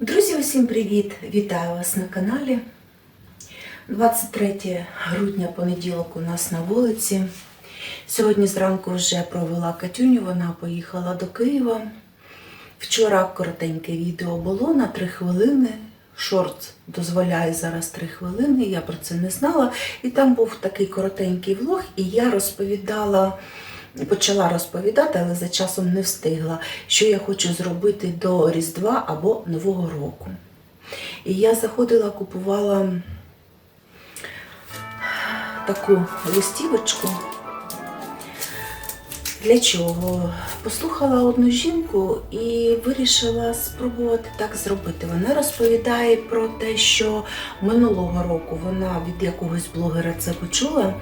Друзі, усім привіт! Вітаю вас на каналі. 23 грудня понеділок у нас на вулиці. Сьогодні зранку вже провела Катюню, вона поїхала до Києва. Вчора коротеньке відео було на 3 хвилини. Шорт дозволяє зараз 3 хвилини, я про це не знала. І там був такий коротенький влог, і я розповідала, почала розповідати, але за часом не встигла, що я хочу зробити до Різдва або Нового року. І я заходила, купувала таку листівочку. Для чого? Послухала одну жінку і вирішила спробувати так зробити. Вона розповідає про те, що минулого року вона від якогось блогера це почула,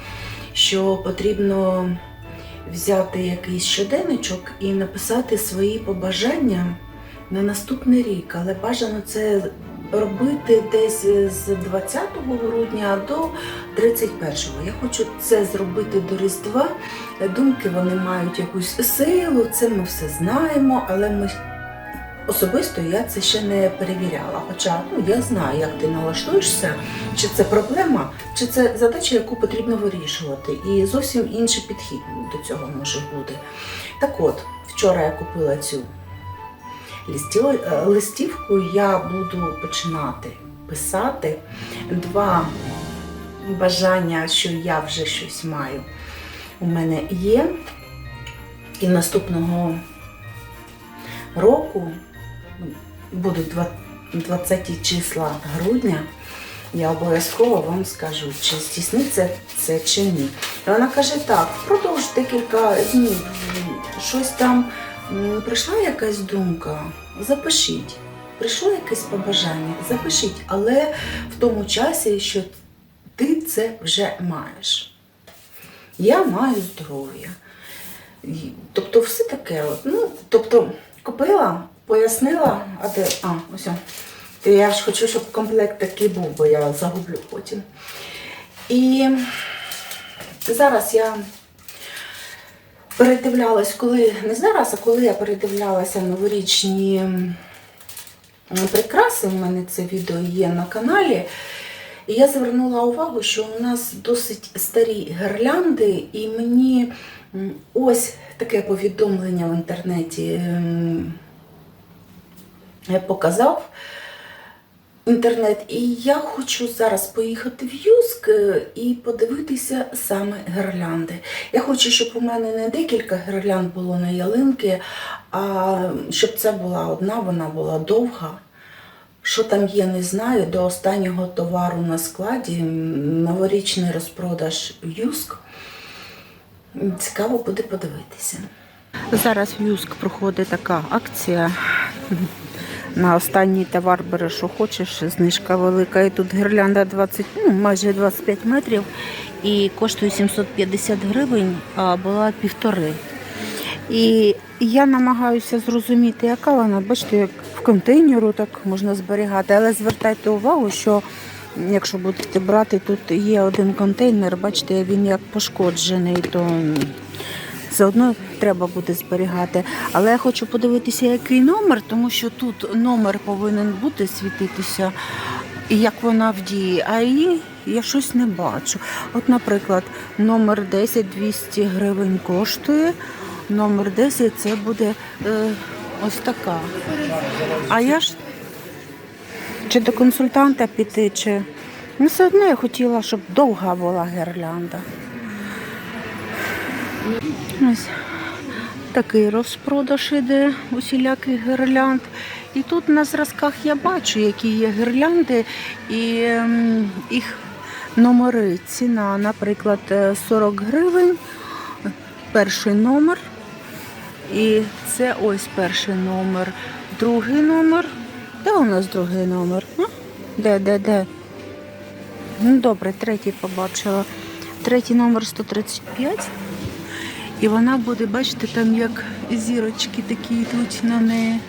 що потрібно взяти якийсь щоденничок і написати свої побажання на наступний рік. Але бажано це робити десь з 20 грудня до 31-го. Я хочу це зробити до Різдва. Думки вони мають якусь силу, це ми все знаємо, але ми особисто я це ще не перевіряла. Хоча ну, я знаю, як ти налаштуєшся, чи це проблема, чи це задача, яку потрібно вирішувати. І зовсім інший підхід до цього може бути. Так от, вчора я купила цю е, листівку, я буду починати писати два бажання, що я вже щось маю. У мене є. І наступного року будуть 20 числа грудня. Я обов'язково вам скажу, чи здійсниться це чи ні. І вона каже так, впродовж декілька днів щось там прийшла якась думка, запишіть. Прийшло якесь побажання, запишіть, але в тому часі, що ти це вже маєш. Я маю здоров'я. Тобто все таке. Ну, тобто купила, пояснила, а де. А, ось. Ти- Я ж хочу, щоб комплект такий був, бо я загублю потім. І зараз я передивлялась, коли, не зараз, а коли я передивлялася новорічні прикраси, у мене це відео є на каналі. І я звернула увагу, що у нас досить старі гірлянди, і мені ось таке повідомлення в інтернеті показав інтернет. І я хочу зараз поїхати в Юск е, і подивитися саме гірлянди. Я хочу, щоб у мене не декілька гірлянд було на ялинки, а щоб це була одна, вона була довга. Що там є, не знаю. До останнього товару на складі новорічний розпродаж Юск. Цікаво буде подивитися. Зараз в Юск проходить така акція. На останній товар береш, що хочеш, знижка велика. І тут гірлянда 20, ну, майже 25 метрів і коштує 750 гривень, а була півтори. І я намагаюся зрозуміти, яка вона, бачите, як в контейнеру так можна зберігати, але звертайте увагу, що якщо будете брати, тут є один контейнер, бачите, він як пошкоджений, то все одно треба буде зберігати. Але я хочу подивитися, який номер, тому що тут номер повинен бути світитися, як вона в дії, а її я щось не бачу. От, наприклад, номер 10 200 гривень коштує. Номер 10 це буде е, ось така. А я ж чи до консультанта піти, чи. Ну, все одно я хотіла, щоб довга була гірлянда. Ось такий розпродаж іде усіляких гірлянд. І тут на зразках я бачу, які є гірлянди і ем, їх номери. Ціна, наприклад, е, 40 гривень. Перший номер. І це ось перший номер. Другий номер. Де у нас другий номер? Де, де, де? Ну, добре, третій побачила. Третій номер 135. І вона буде, бачите, там як зірочки такі йдуть на неї.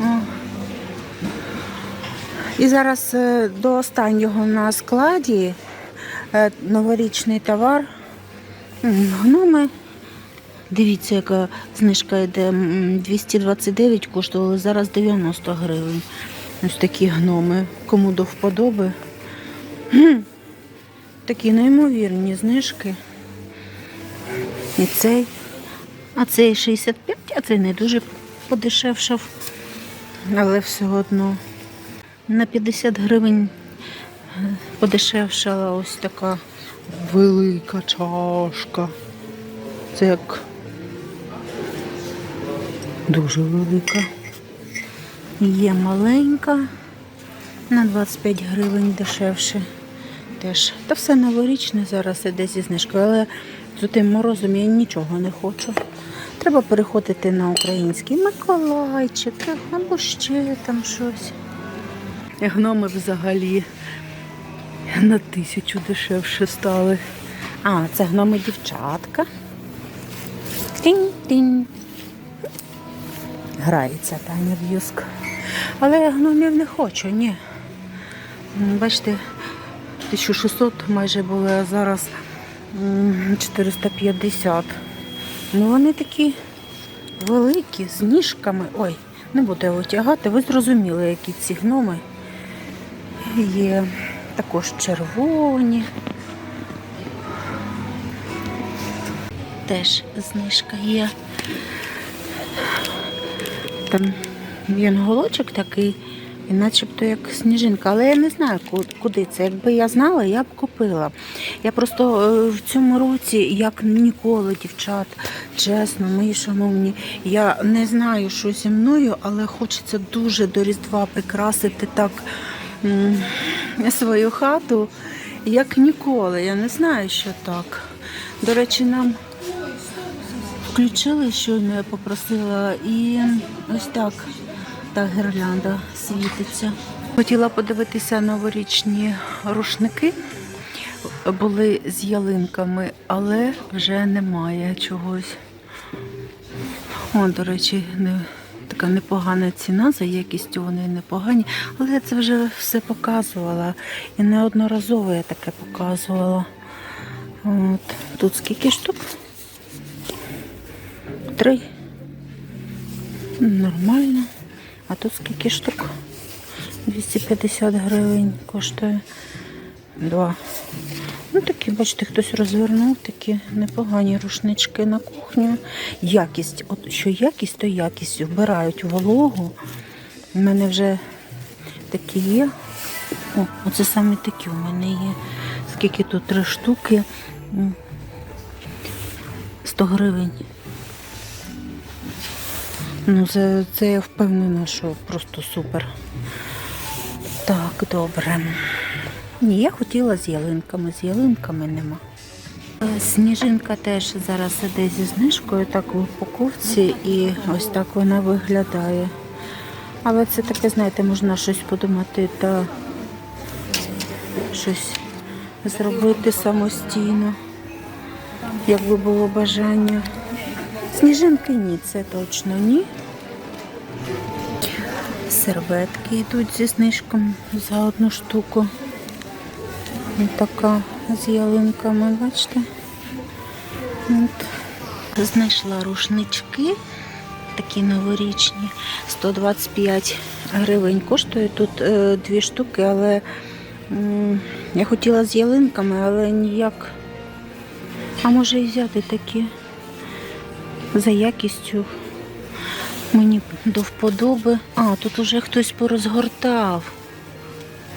О. І зараз е, до останнього на складі е, новорічний товар. Гноми Дивіться, яка знижка йде. М, 229 коштували, зараз 90 гривень. Ось такі гноми. Кому до вподоби. Такі неймовірні знижки. І цей. А цей 65, а цей не дуже подешевшав. Але все одно. На 50 гривень е, подешевшала ось така велика чашка. Це як дуже велика. Є маленька на 25 гривень дешевше. Теж. Та все новорічне зараз іде зі знижкою, але з тим морозом я нічого не хочу. Треба переходити на український Миколайчики або ще там щось. Гноми взагалі на тисячу дешевше стали. А, це гноми дівчатка. Тінь-тінь. Грається Таня в юск. Але я гномів не хочу, ні. Бачите, 1600 майже були, а зараз 450. Ну вони такі великі, з ніжками. Ой, не буду я витягати. Ви зрозуміли, які ці гноми. Є також червоні. Теж знижка є. Там янголочок такий, і начебто як сніжинка. Але я не знаю, ку- куди це. Якби я знала, я б купила. Я просто е, в цьому році, як ніколи, дівчат, чесно, мої шановні, я не знаю, що зі мною, але хочеться дуже до Різдва прикрасити так свою хату, як ніколи. Я не знаю, що так. До речі, нам включили, щойно я попросила, і ось так та гірлянда світиться. Хотіла подивитися новорічні рушники. Були з ялинками, але вже немає чогось. О, до речі, не, така непогана ціна за якістю вони непогані. Але я це вже все показувала. І неодноразово я таке показувала. От. Тут скільки штук? Три. Нормально. А тут скільки штук? 250 гривень коштує. Два. Ну такі, бачите, хтось розвернув, такі непогані рушнички на кухню. Якість, от що якість, то якість. Вбирають вологу. У мене вже такі є. О, оце саме такі у мене є. Скільки тут три штуки? 100 гривень. Ну, це, це я впевнена, що просто супер. Так, добре. Ні, я хотіла з ялинками, з ялинками нема. Сніжинка теж зараз іде зі знижкою, так у упаковці, і ось так вона виглядає. Але це таке, знаєте, можна щось подумати та щось зробити самостійно, якби було бажання. Сніжинки ні, це точно ні. Серветки йдуть зі знижком за одну штуку. Ось така з ялинками, бачите? От. Знайшла рушнички, такі новорічні, 125 гривень коштує тут е, дві штуки, але м, я хотіла з ялинками, але ніяк. А може і взяти такі за якістю. Мені до вподоби. А, тут уже хтось порозгортав.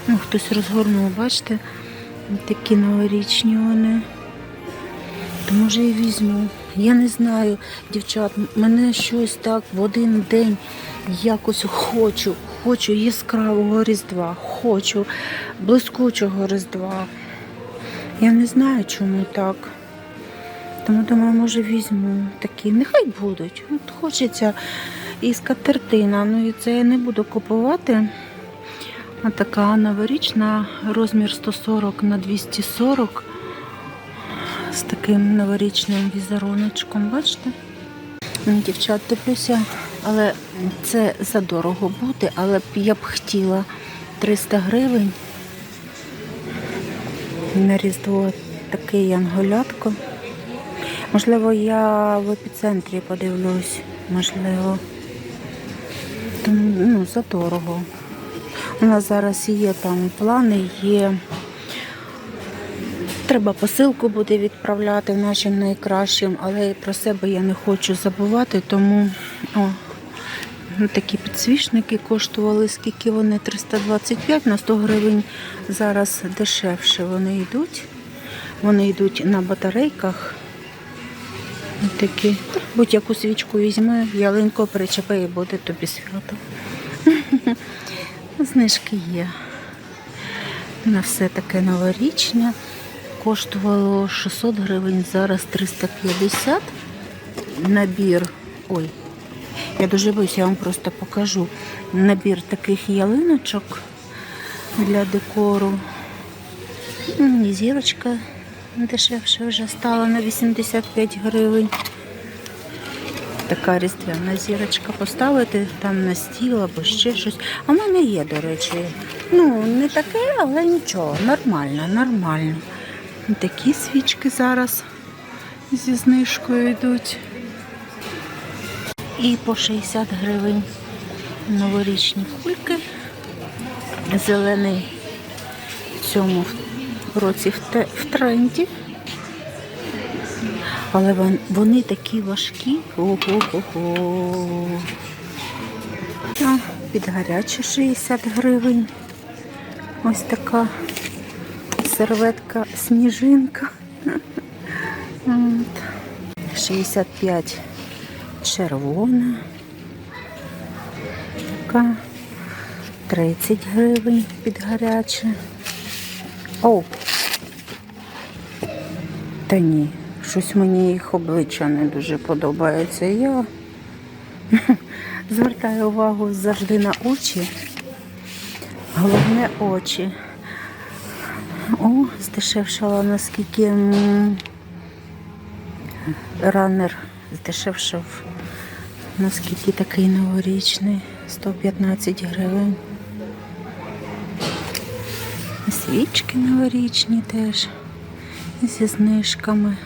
Ну, хтось розгорнув, бачите? Такі новорічні вони. То може і візьму. Я не знаю, дівчат, мене щось так в один день якось хочу, хочу яскравого різдва, хочу блискучого різдва. Я не знаю, чому так. Тому думаю, може візьму такі. Нехай будуть. От хочеться і скатертина. Ну і це я не буду купувати. А така новорічна, розмір 140 на 240 з таким новорічним візеруночком, бачите? Ну, Дівчат, дивлюся, але це задорого буде, але я б хотіла 300 гривень. На Різдво таке янголятко. Можливо, я в епіцентрі подивлюсь, можливо. Ну, задорого. У нас зараз є там плани, є. Треба посилку буде відправляти нашим найкращим, але про себе я не хочу забувати, тому о, ну, такі підсвічники коштували, скільки вони 325 на 100 гривень. Зараз дешевше вони йдуть. Вони йдуть на батарейках. Такі. Будь-яку свічку візьми, ялинку причепи і буде тобі свято. Знижки є. На все таке новорічне. Коштувало 600 гривень, зараз 350. Набір. Ой, я дуже боюсь, я вам просто покажу. Набір таких ялиночок для декору. І зірочка дешевше вже стала на 85 гривень. Така різдвяна зірочка поставити там на стіл або ще щось. А в мене є, до речі. Ну, не таке, але нічого. Нормально, нормально. Такі свічки зараз зі знижкою йдуть. І по 60 гривень новорічні кульки. Зелений в цьому році в, тренді. Але вони такі важкі. Ого-го-го. А, Під гаряче 60 гривень. Ось така серветка сніжинка. От. 65 червона. Така. 30 гривень під гаряче. О! Та ні, щось мені їх обличчя не дуже подобається. Я звертаю увагу завжди на очі. Головне очі. О, здешевшала наскільки м, ранер здешевшав. Наскільки такий новорічний. 115 гривень. Свічки новорічні теж зі знижками.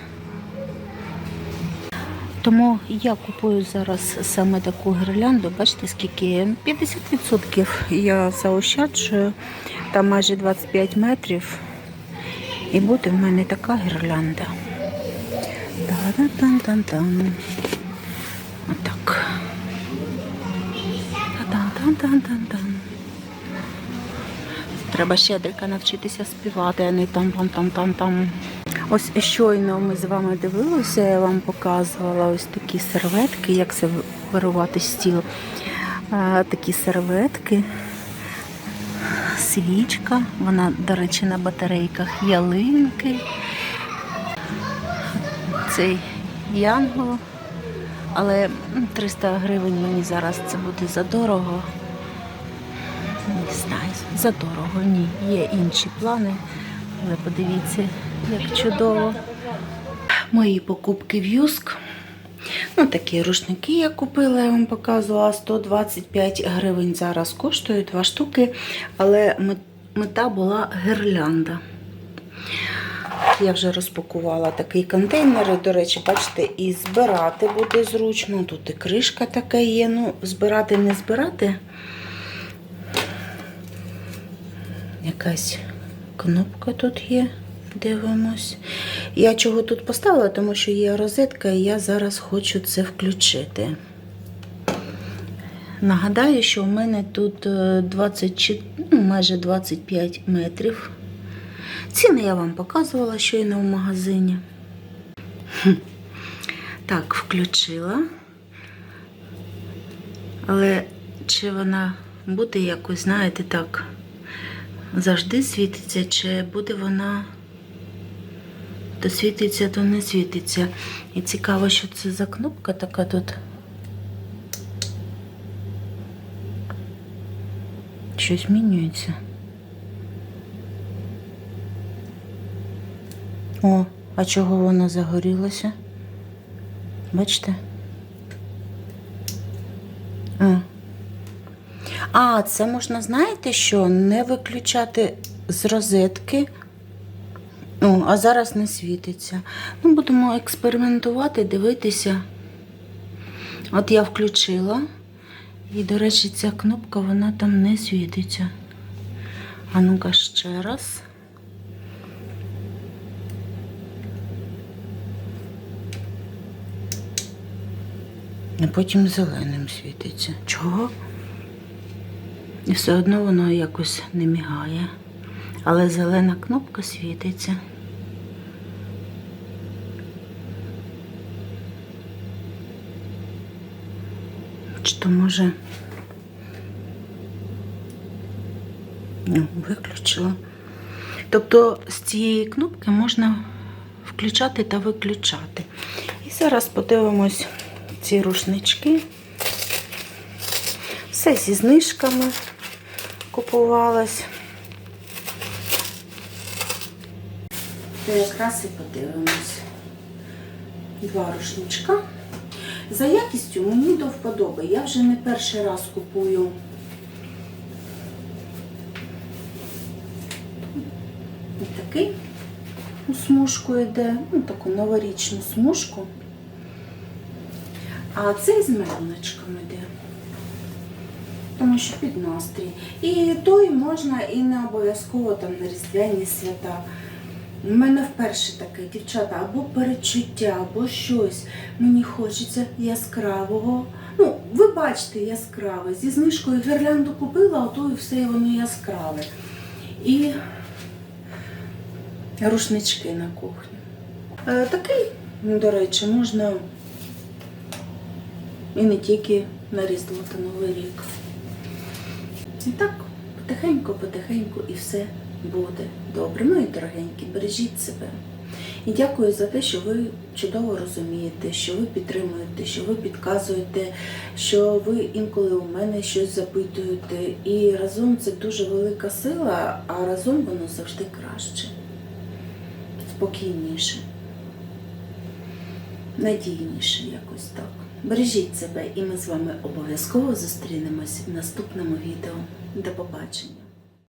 Тому я купую зараз саме таку гірлянду. Бачите, скільки 50% я заощаджую, там майже 25 метрів. І буде в мене така гірлянда. Та-да-тан-тан-тан. Отак. Та-тан-тан-тан-тан-тан. Треба щедрика навчитися співати, а не там Ось щойно ми з вами дивилися, я вам показувала ось такі серветки, як сервірувати стіл. А, такі серветки, свічка, вона, до речі, на батарейках ялинки. Цей янгол. Але 300 гривень мені зараз це буде задорого. Не знаю, задорого, ні. Є інші плани. Але подивіться, як чудово. Мої покупки в Юск. Ну, такі рушники я купила, я вам показувала. 125 гривень зараз коштують два штуки. Але мета була гірлянда. Я вже розпакувала такий контейнер. До речі, бачите, і збирати буде зручно. Тут і кришка така є. Ну, збирати не збирати. Якась кнопка тут є. Дивимось. Я чого тут поставила, тому що є розетка, і я зараз хочу це включити. Нагадаю, що у мене тут е, 24, ну, майже 25 метрів. Ціни я вам показувала щойно в магазині. Так, включила. Але чи вона буде якось, знаєте, так, завжди світиться, чи буде вона то світиться, то не світиться. І цікаво, що це за кнопка така тут. Щось змінюється. О, а чого вона загорілася? Бачите? А. а, це можна, знаєте що? Не виключати з розетки Ну, а зараз не світиться. Ну, будемо експериментувати, дивитися. От я включила. І, до речі, ця кнопка вона там не світиться. А ну-ка ще раз. А потім зеленим світиться. Чого? І все одно воно якось не мігає. Але зелена кнопка світиться. Чи то може. Виключила. Тобто з цієї кнопки можна включати та виключати. І зараз подивимось ці рушнички. Все зі знижками купувалось. То якраз і подивимось. Два рушничка. За якістю мені до вподоби. Я вже не перший раз купую. Ось такий у смужку йде, ну таку новорічну смужку. А цей з малюночком йде. Тому що під настрій. І той можна і не обов'язково там на різдвяні свята. У мене вперше таке, дівчата, або перечуття, або щось. Мені хочеться яскравого. Ну, ви бачите, яскраве. Зі знижкою гірлянду купила, а то і все воно яскраве. І рушнички на кухню. Е, такий, ну, до речі, можна і не тільки на Різдво та Новий рік. І так, потихеньку, потихеньку і все буде добре. Мої дорогенькі, бережіть себе. І дякую за те, що ви чудово розумієте, що ви підтримуєте, що ви підказуєте, що ви інколи у мене щось запитуєте. І разом це дуже велика сила, а разом воно завжди краще, спокійніше, надійніше якось так. Бережіть себе, і ми з вами обов'язково зустрінемось в наступному відео. До побачення!